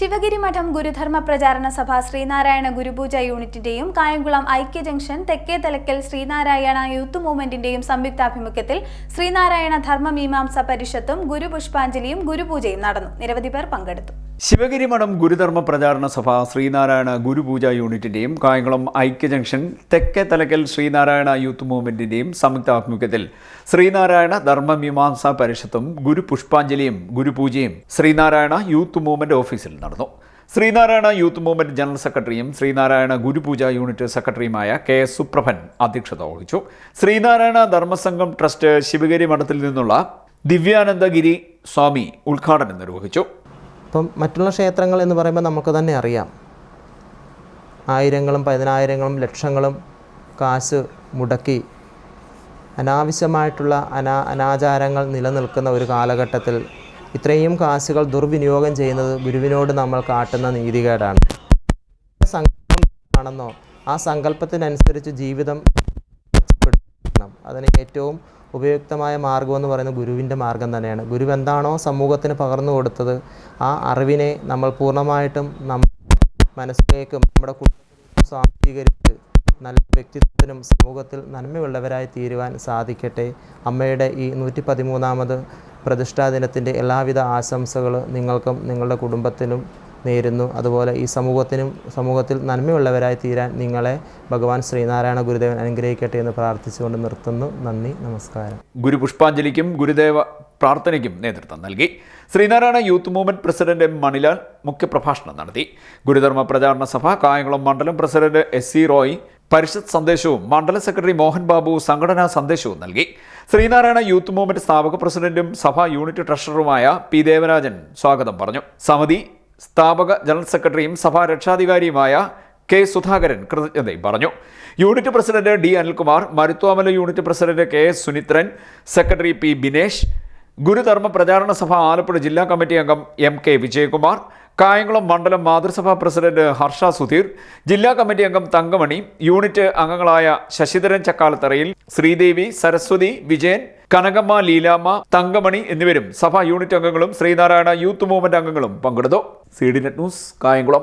ശിവഗിരി മഠം ഗുരുധർമ്മ പ്രചാരണ സഭ ശ്രീനാരായണ ഗുരുപൂജ യൂണിറ്റിന്റെയും കായംകുളം ഐക്യ ജംഗ്ഷൻ തെക്കേ തലക്കൽ ശ്രീനാരായണ യൂത്ത് മൂവ്മെന്റിന്റെയും സംയുക്താഭിമുഖ്യത്തിൽ ശ്രീനാരായണ ധർമ്മ മീമാംസ പരിഷത്തും ഗുരുപുഷ്പാഞ്ജലിയും ഗുരുപൂജയും നടന്നു. നിരവധി പേർ പങ്കെടുത്തു. ശിവഗിരി മഠം ഗുരുധർമ്മ പ്രചാരണ സഭ ശ്രീനാരായണ ഗുരുപൂജ യൂണിറ്റിന്റെയും കായംകുളം ഐക്യ ജംഗ്ഷൻ തെക്കേ തലക്കൽ ശ്രീനാരായണ യൂത്ത് മൂവ്മെന്റിന്റെയും സംയുക്താഭിമുഖ്യത്തിൽ ശ്രീനാരായണ ധർമ്മമീമാംസാ പരിഷത്തും ഗുരുപുഷ്പാഞ്ജലിയും ഗുരുപൂജയും ശ്രീനാരായണ യൂത്ത് മൂവ്മെന്റ് ഓഫീസിൽ നടന്നു. ശ്രീനാരായണ യൂത്ത് മൂവ്മെന്റ് ജനറൽ സെക്രട്ടറിയും ശ്രീനാരായണ ഗുരുപൂജ യൂണിറ്റ് സെക്രട്ടറിയുമായ കെ എസ് സുപ്രഭൻ അധ്യക്ഷത വഹിച്ചു. ശ്രീനാരായണ ധർമ്മസംഘം ട്രസ്റ്റ് ശിവഗിരി മഠത്തിൽ നിന്നുള്ള ദിവ്യാനന്ദഗിരി സ്വാമി ഉദ്ഘാടനം നിർവഹിച്ചു. ഇപ്പം മറ്റുള്ള ക്ഷേത്രങ്ങൾ എന്ന് പറയുമ്പോൾ നമുക്ക് തന്നെ അറിയാം. ആയിരങ്ങളും പതിനായിരങ്ങളും ലക്ഷങ്ങളും കാശ് മുടക്കി അനാവശ്യമായിട്ടുള്ള അനാ അനാചാരങ്ങൾ നിലനിൽക്കുന്ന ഒരു കാലഘട്ടത്തിൽ ഇത്രയും കാശുകൾ ദുർവിനിയോഗം ചെയ്യുന്നത് ഗുരുവിനോട് നമ്മൾ കാട്ടുന്ന നീതികേടാണ്. സങ്കല്പം ആണെന്നോ ആ സങ്കല്പത്തിനനുസരിച്ച് ജീവിതം അതിന് ഏറ്റവും ഉപയുക്തമായ മാർഗം എന്ന് പറയുന്നത് ഗുരുവിന്റെ മാർഗം തന്നെയാണ്. ഗുരു എന്താണോ സമൂഹത്തിന് പകർന്നു കൊടുത്തത് ആ അറിവിനെ നമ്മൾ പൂർണമായിട്ടും നമ്മൾ മനസ്സിലേക്കും നമ്മുടെ കുടുംബത്തിലേക്കും സ്വാംശീകരിച്ച് നല്ല വ്യക്തിത്വത്തിനും സമൂഹത്തിൽ നന്മയുള്ളവരായി തീരുവാൻ സാധിക്കട്ടെ. അമ്മയുടെ ഈ നൂറ്റി പതിമൂന്നാമത് പ്രതിഷ്ഠാ ദിനത്തിന്റെ എല്ലാവിധ ആശംസകൾ നിങ്ങൾക്കും നിങ്ങളുടെ കുടുംബത്തിനും നേരുന്നു. അതുപോലെ ഈ സമൂഹത്തിനും സമൂഹത്തിൽ നന്മയുള്ളവരായി തീരാൻ നിങ്ങളെ ഭഗവാൻ ശ്രീനാരായണ ഗുരുദേവൻ അനുഗ്രഹിക്കട്ടെ എന്ന് പ്രാർത്ഥിച്ചുകൊണ്ട് നിർത്തുന്നു. നന്ദി നമസ്കാരം. ഗുരു പുഷ്പാഞ്ജലിക്കും ഗുരുദേവ പ്രാർത്ഥനയ്ക്കും നേതൃത്വം നൽകി. Sreenarayana youth movement president M Manilal മുഖ്യപ്രഭാഷണം നടത്തി. ഗുരുധർമ്മ പ്രചാരണ സഭ കായംകുളം മണ്ഡലം പ്രസിഡന്റ് എസ് സി റോയ് പരിഷത്ത് സന്ദേശവും മണ്ഡലം സെക്രട്ടറി മോഹൻ ബാബു സംഘടനാ സന്ദേശവും നൽകി. ശ്രീനാരായണ യൂത്ത് മൂവ്മെന്റ് സ്ഥാപക പ്രസിഡന്റും സഭാ യൂണിറ്റ് ട്രഷററുമായ പി ദേവരാജൻ സ്വാഗതം പറഞ്ഞു. സമിതി സ്ഥാപക ജനറൽ സെക്രട്ടറിയും സഭാ രക്ഷാധികാരിയുമായ കെ സുധാകരൻ കൃതജ്ഞതയും പറഞ്ഞു. Unit president D Anilkumar Maruthwamala unit president K S Sunithran secretary P Binesh Gurudharma Pracharana Sabha Alappuzha ജില്ലാ കമ്മിറ്റി അംഗം എം കെ വിജയകുമാർ കായംകുളം മണ്ഡലം മാതൃസഭാ പ്രസിഡന്റ് ഹർഷ സുധീർ ജില്ലാ കമ്മിറ്റി അംഗം തങ്കമണി യൂണിറ്റ് അംഗങ്ങളായ ശശിധരൻ ചക്കാലത്തറയിൽ ശ്രീദേവി സരസ്വതി വിജയൻ കനകമ്മ ലീലാമ്മ തങ്കമണി എന്നിവരും സഭാ യൂണിറ്റ് അംഗങ്ങളും ശ്രീനാരായണ യൂത്ത് മൂവ്മെന്റ് അംഗങ്ങളും പങ്കെടുത്തു. C D Net News Kayamkulam.